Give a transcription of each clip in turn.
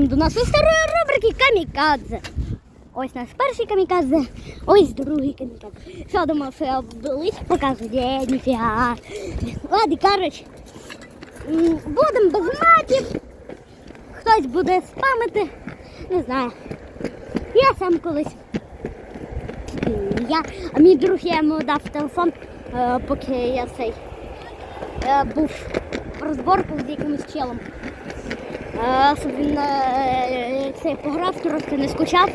До нашої старої рубрики Камікадзе. Ось наш перший камікадзе, ось другий камікадзе. Що думав, що я вдались показую? Ні, ніфіга. Ладно, коротше, будемо без матів. Хтось буде спамити. Не знаю. Я сам колись. Я, а мій друг я йому дав телефон, е, поки я цей е, був розборку з якимось челом. Він е, цей пограв, трошки не скучав.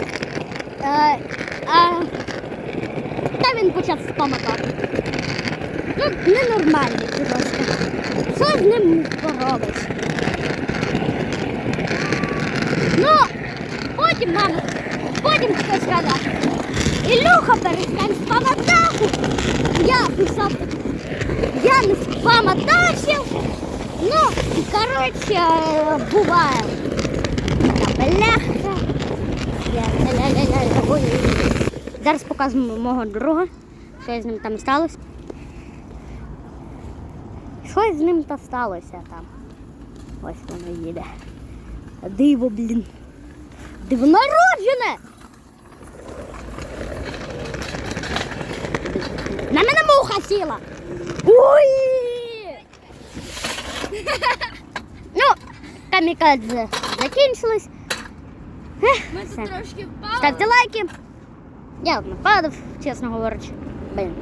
Е, а, та він почав спамати. Ну, ненормальний трошки. Що з ним поробиш? Ну, потім мама, потім хтось сказав. Ілюха, перестань спаматаху. Я писав, я не спаматахів. Ну, коротше, е, буває. Бляха. Зараз показуємо мого друга, що з ним там сталося. Що з ним то сталося там? Ось воно їде. Диво, блін. Диво народжене! На мене муха сіла! Ой! Ну, камікадзе закінчилось. Ми тут трошки впали. Ставте лайки. Я нападав, чесно говорячи. Блін.